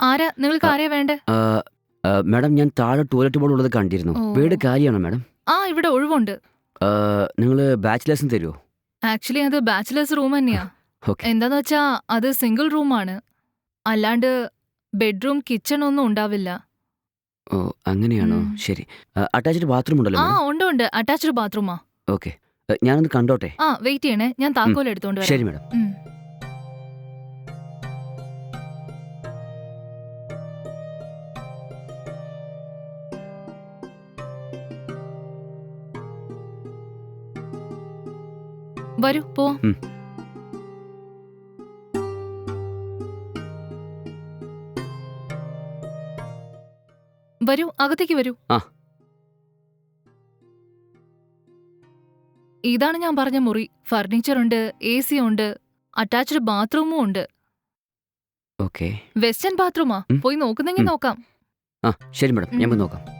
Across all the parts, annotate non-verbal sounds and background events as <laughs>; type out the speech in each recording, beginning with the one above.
ആരാ? നിങ്ങൾക്ക് ആരെയാ വേണ്ടേ? മാഡം ഞാൻ താഴെ ടോയ്ലറ്റ് ബോർഡ് ഉള്ളത് കണ്ടിരുന്നു. ഓ. വീട് കാര്യമാണോ മാഡം? ആ ഇവിടെ ഒഴിവുണ്ട്. നിങ്ങൾ ബാച്ചിലേഴ്സും തരുമോ ആക്ച്വലി അത് ബാച്ചിലേഴ്സ് റൂം തന്നെയാ. <laughs> ഓക്കേ. എന്താന്ന് വെച്ചാ അത് സിംഗിൾ റൂമാണ് അല്ലാണ്ട് ബെഡ്റൂം കിച്ചൺ ഒന്നും ഉണ്ടാവില്ല. ഓ അങ്ങനെയാണോ? ഉം. ശരി. അറ്റാച്ച്ഡ് ബാത്റൂം ഉണ്ടല്ലോ ആ മാഡം? ഉണ്ട് ഉണ്ട്. അറ്റാച്ച്ഡ് ബാത്റൂമാ ഓക്കെ ഞാനൊന്ന് കണ്ടോട്ടെ? ആ വെയിറ്റ് ചെയ്യണേ. ഞാൻ താക്കോൽ എടുത്തോണ്ട് വരാം. ശരി മാഡം. ഉം. വരൂ പോ. വരൂ അകത്തേക്ക് വരൂ. ആ. ഇതാണ് ഞാൻ പറഞ്ഞ മുറി. ഫർണിച്ചർ ഉണ്ട് എ സി ഉണ്ട് അറ്റാച്ച്ഡ് ബാത്റൂമും ഉണ്ട്. ഓക്കെ. വെസ്റ്റേൺ ബാത്റൂമാ ഉം. പോയി നോക്കുന്നെങ്കിൽ ഉം. നോക്കാം. ആ ശരി മാഡം. ഞാൻ പോയി നോക്കാം.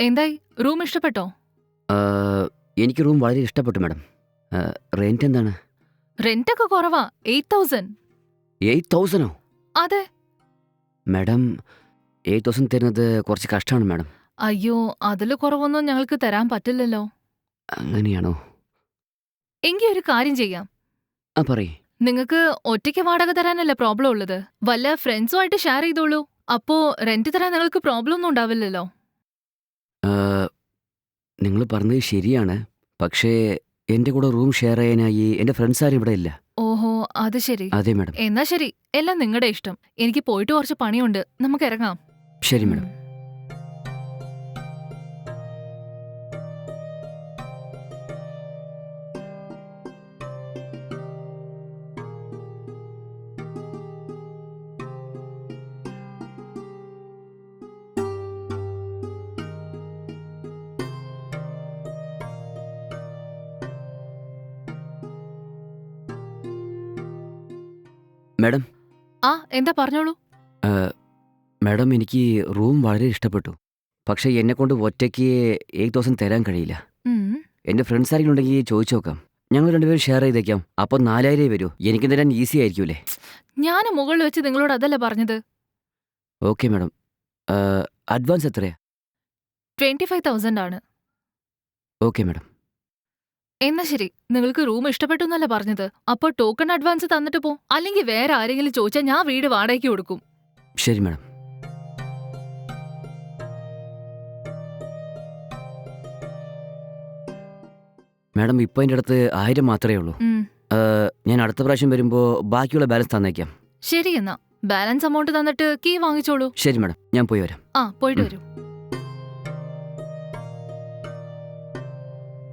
എന്തായി? റൂം ഇഷ്ടപ്പെട്ടോ? എനിക്ക് റൂം വളരെ ഇഷ്ടപ്പെട്ടു മാഡം. റെന്റ് എന്താണ്? റെന്റ് ഒക്കെ കുറവാ എയ്റ്റ് തൗസൻഡ്. എയ്റ്റ് തൗസൻഡോ? അതെ. മാഡം എയ്റ്റ് തൗസൻഡ് തരുന്നത് കുറച്ച് കഷ്ടമാണ് മാഡം. അയ്യോ അതിൽ കുറവൊന്നും ഞങ്ങൾക്ക് തരാൻ പറ്റില്ലല്ലോ. അങ്ങനെയാണോ? എങ്കി ഒരു കാര്യം ചെയ്യാം. ആ പറയ്. നിങ്ങൾക്ക് ഒറ്റയ്ക്ക് വാടക തരാനല്ല പ്രോബ്ലം ഉള്ളത്? വല്ല ഫ്രണ്ട്സുമായിട്ട് ഷെയർ ചെയ്തോളൂ. അപ്പോ റെന്റ് തരാൻ നിങ്ങൾക്ക് പ്രോബ്ലം ഒന്നും ഉണ്ടാവില്ലല്ലോ. നിങ്ങൾ പറഞ്ഞത് ശരിയാണ്. പക്ഷേ എന്റെ കൂടെ റൂം ഷെയർ ചെയ്യാനായി എന്റെ ഫ്രണ്ട്സ് ആരും ഇവിടെ ഇല്ല. ഓഹോ അത് ശരി. അതെ മാഡം. എന്നാ ശരി. എല്ലാം നിങ്ങളുടെ ഇഷ്ടം. എനിക്ക് പോയിട്ട് കുറച്ച് പണിയുണ്ട്. നമുക്ക് ഇറങ്ങാം. ശരി മാഡം. മാഡം. ആ എന്താ പറഞ്ഞോളൂ? മാഡം എനിക്ക് റൂം വളരെ ഇഷ്ടപ്പെട്ടു. പക്ഷേ എന്നെ കൊണ്ട് ഒറ്റയ്ക്ക് ഏക് ദിവസം തരാൻ കഴിയില്ല. എന്റെ എന്റെ ഫ്രണ്ട്സ് ആരെങ്കിലും ഉണ്ടെങ്കിൽ ചോദിച്ചു നോക്കാം. ഞങ്ങൾ രണ്ടുപേരും ഷെയർ ചെയ്തേക്കാം അപ്പോൾ നാലായിരം വരൂ. എനിക്ക് തരാൻ ഈസി ആയിരിക്കൂലേ? ഞാൻ മുകളിൽ വെച്ച് നിങ്ങളോട് അതല്ല പറഞ്ഞത്. Okay madam. അഡ്വാൻസ് എത്രയാ? ട്വന്റി ഫൈവ് തൗസൻഡ് ആണ്. Okay madam. എന്നാ ശരി നിങ്ങൾക്ക് റൂം ഇഷ്ടപ്പെട്ടു എന്നല്ല പറഞ്ഞത്? അപ്പൊ ടോക്കൺ അഡ്വാൻസ് തന്നിട്ട് പോ. അല്ലെങ്കിൽ വേറെ ആരെങ്കിലും ചോദിച്ചാൽ ഞാൻ വീട് വാടകയ്ക്ക് കൊടുക്കും. ശരി മാഡം. മാഡം ഇപ്പോൾ എന്റെ അടുത്ത് ആയിരം മാത്രമേ ഉള്ളൂ. ഉം. ഞാൻ അടുത്ത പ്രാവശ്യം വരുമ്പോ ബാക്കിയുള്ള ബാലൻസ് തന്നേക്കാം. ശരി എന്നാ. ബാലൻസ് എമൗണ്ട് തന്നിട്ട് കീ വാങ്ങിച്ചോളൂ. ശരി മാഡം ഞാൻ പോയി വരാം. ആ പോയിട്ട് വരൂ.